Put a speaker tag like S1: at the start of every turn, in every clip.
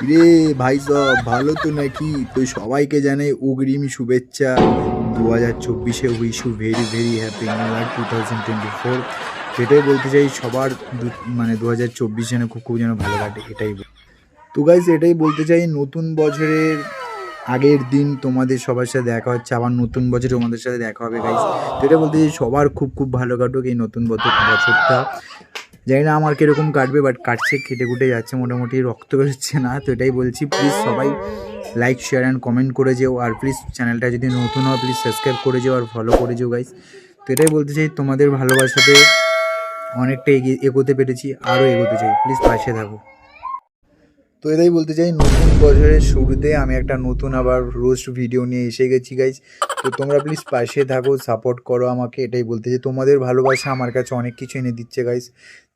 S1: ভাই সব, ভালো তো নাকি? তো সবাইকে জানাই অগ্রিম শুভেচ্ছা। দু হাজার চব্বিশে wish you very very happy new year two thousand twenty four. সেটাই বলতে চাই, সবার মানে দু হাজার চব্বিশ যেন খুব খুব যেন ভালো কাটে, এটাই তো গাইজ এটাই বলতে চাই, নতুন বছরের আগের দিন তোমাদের সবার সাথে দেখা হচ্ছে, আবার নতুন বছরে তোমাদের সাথে দেখা হবে গাইজ তো এটা বলতে চাই, সবার খুব খুব ভালো কাটুক এই নতুন বছর, বছরটা। জানি না আমার কীরকম কাটবে বাট কাটছে কেটে কুটে যাচ্ছে, মোটামুটি রক্ত বেরোচ্ছে না, তো এটাই বলছি। প্লিজ সবাই লাইক শেয়ার অ্যান্ড কমেন্ট করে যেও, আর প্লিজ চ্যানেলটা যদি নতুন হয় প্লিজ সাবস্ক্রাইব করে যেও আর ফলো করে যেও গাইস তো এটাই বলতে চাই, তোমাদের ভালোবাসাতে অনেকটা এগিয়ে, এগোতে পেরেছি, আরও এগোতে চাই। প্লিজ পাশে থাকো। তো এটাই বলতে চাই, নতুন বছরের শুরুতে আমি একটা নতুন আবার রোস্ট ভিডিও নিয়ে এসে গেছি গাইজ তো তোমরা প্লিজ পাশে থাকো সাপোর্ট করো আমাকে, এটাই বলতে চাই। তোমাদের ভালোবাসা আমার কাছে অনেক কিছু এনে দিচ্ছে গাইজ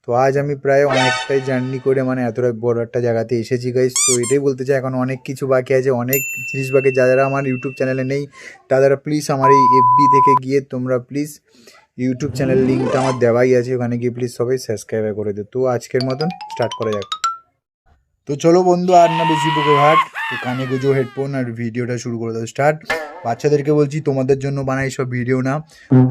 S1: তো আজ আমি প্রায় অনেকটাই জার্নি করে মানে এতটা বড় একটা জায়গাতে এসেছি গাইজ তো এটাই বলতে চাই, এখন অনেক কিছু বাকি আছে, অনেক জিনিস বাকি। যা যারা আমার ইউটিউব চ্যানেলে নেই, তারা প্লিজ আমার এই এফবি থেকে গিয়ে তোমরা প্লিজ ইউটিউব চ্যানেল লিঙ্কটা আমার দেওয়াই আছে, ওখানে গিয়ে প্লিজ সবাই সাবস্ক্রাইব করে দিও। তো আজকের মতন স্টার্ট করা যাক। তো চলো বন্ধু, আর না বেশি বুকে হাট তো কানে গুজো হেডফোন আর ভিডিওটা শুরু করে দাও স্টার্ট বাচ্চাদেরকে বলছি, তোমাদের জন্য বানাই সব ভিডিও না।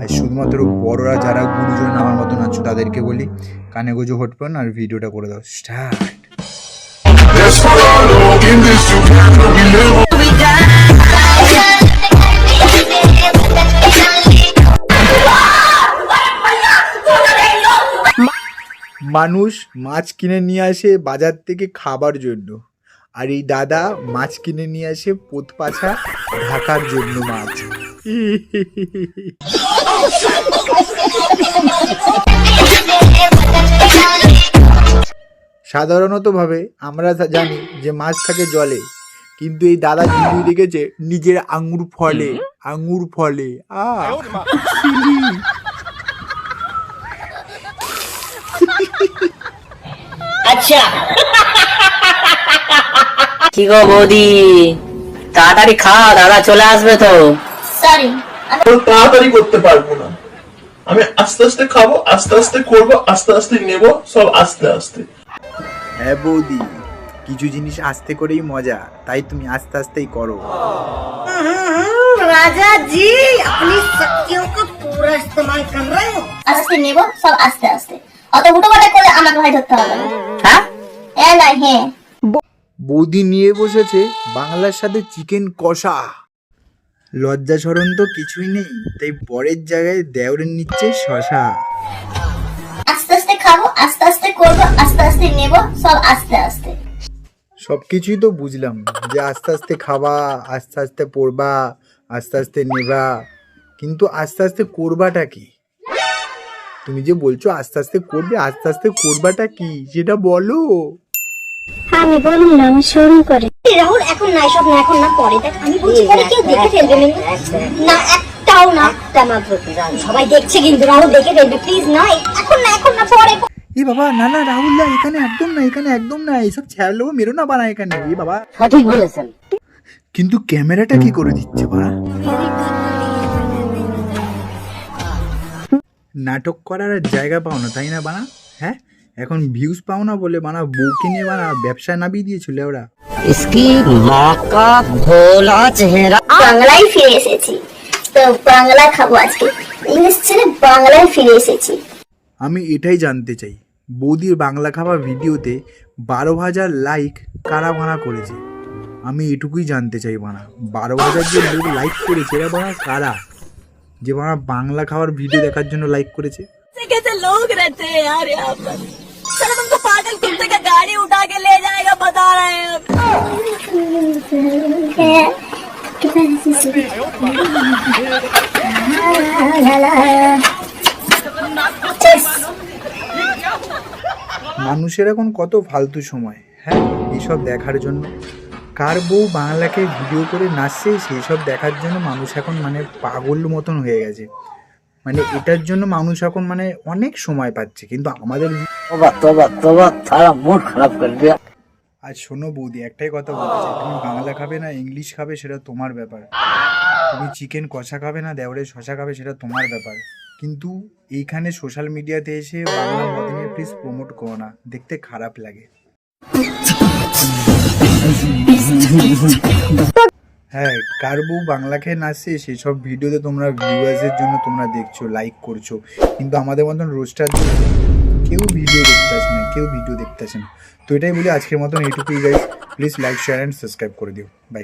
S1: আর শুধুমাত্র বড়রা যারা গুরুজন আমার মতন আছো, তাদেরকে বলি, কানে গুজো হেডফোন আর ভিডিওটা করে দাও। স্টার্ট মানুষ মাছ কিনে নিয়ে আসে বাজার থেকে খাবার জন্য। আর এই দাদা মাছ কিনে নিয়ে আসে পোত পাছা ঢাকার জন্য মাছ। সাধারণতভাবে আমরা জানি যে মাছ থাকে জলে, কিন্তু এই দাদা কিন্তু দেখেছে নিজের আঙুর ফলে আঙুর ফলে। আ ছিলি।
S2: কি গো বৌদি তাড়াতাড়ি খা দাদা চলে আসবে তো
S3: সরি
S4: আমি তাড়াতাড়ি করতে পারবো না আমি আস্তে আস্তে খাবো আস্তে আস্তে করবো আস্তে আস্তে নেবো সব আস্তে আস্তে
S1: হ্যাঁ বৌদি কিছু জিনিস আস্তে করেই মজা তাই তুমি আস্তে আস্তেই করো
S3: राजा जी अपनी शक्तियों का पूरा इस्तेमाल कर रहे हो আস্তে নেব সব আস্তে আস্তে অত হুটো পাটা করলে আমাকে ভাই ধরতে হবে না
S2: হ্যাঁ?
S3: এ না
S1: বৌদি নিয়ে বসেছে বাংলার সাথে চিকেন কষা। লজ্জা সরণ তো কিছুই নেই তাই বরের জায়গায় দেওরের নিচ্ছে শশা।
S3: আস্তে আস্তে খাব আস্তে আস্তে করব আস্তে আস্তে নেব সব আস্তে আস্তে।
S1: সব কিছুই তো বুঝলাম যে আস্তে আস্তে খাবা আস্তে আস্তে পড়বা আস্তে আস্তে নেবা কিন্তু আস্তে আস্তে করবাটা কি? তুমি যে বলছো আস্তে আস্তে করবে আস্তে আস্তে করবাটা কি? সেটা বলো।
S5: আমি বলুন না আমার শরীর করে।
S3: রাহুল এখন না এসব না এখন না পরে দেখ। আমি বলছি পরে কেউ দেখে ফেলবে না। একটাও না। একটা মাত্র সবাই দেখছে কিন্তু রাহুল দেখে ফেলবে প্লিজ না। এখন না এখন না পরে
S1: এ বাবা না না রাহুল দা এখানে একদম না এখানে একদম না। এইসব ছাড়লো মেরো না বানা এখানে। এ বাবা।
S2: সঠিক বলেছেন।
S1: কিন্তু ক্যামেরাটা কি করে দিচ্ছে বাড়া? নাটক করার আর জায়গা পাও না তাই না বানা হ্যাঁ এখন ভিউজ পাও না বলে বানা বউকে নিয়ে বানা ব্যবসা নামিয়ে দিয়েছিল ওরা
S2: इसकी माँ का भोला चेहरा
S3: বাংলায় ফিরে এসেছি তো বাংলা খাবো আজকে ইংলিশ ছেড়ে বাংলায় ফিরে এসেছি
S1: আমি এটাই জানতে চাই বৌদির বাংলা খাওয়া ভিডিওতে বারো হাজার লাইক কারা বানা করেছে আমি এটুকুই জানতে চাই বানা বারো হাজার যে লোক লাইক করেছে এরা বানা কারা যে বানা বাংলা খাওয়ার ভিডিও দেখার জন্য লাইক করেছে
S6: कैसे लोग रहते हैं यार यहाँ पर चलो तुमको पागल कुत्ते का गाड़ी उठा के ले जाएगा बता रहे हैं हम
S1: মানুষের এখন কত ফালতু সময় হ্যাঁ এইসব দেখার জন্য কার বউ বাংলাকে ভিডিও করে নাচছে সেই সব দেখার জন্য মানুষ এখন মানে পাগল মতন হয়ে গেছে। মানে এটার জন্য মানুষ এখন মানে অনেক সময় পাচ্ছে কিন্তু আমাদের আর শোনো বৌদি একটাই কথা বলছি তুমি বাংলা খাবে না ইংলিশ খাবে সেটা তোমার ব্যাপার। তুমি চিকেন কষা খাবে না দেওয়ারে শশা খাবে সেটা তোমার ব্যাপার। কিন্তু এইখানে সোশ্যাল মিডিয়াতে এসে বাংলা প্লিজ প্রমোট করো না দেখতে খারাপ লাগে। হ্যাঁ কার বউ বাংলা খেয়ে নাচছে সেসব ভিডিওতে তোমরা ভিউয়ার্সের জন্য তোমরা দেখছ লাইক করছ। কিন্তু আমাদের মতন রোস্টার কেউ ভিডিও দেখতে আসে না, কেউ ভিডিও দেখতে আসে না। তো এটাই বলি আজকের মতন এইটুকুই guys please like share and subscribe করে দিও। বাই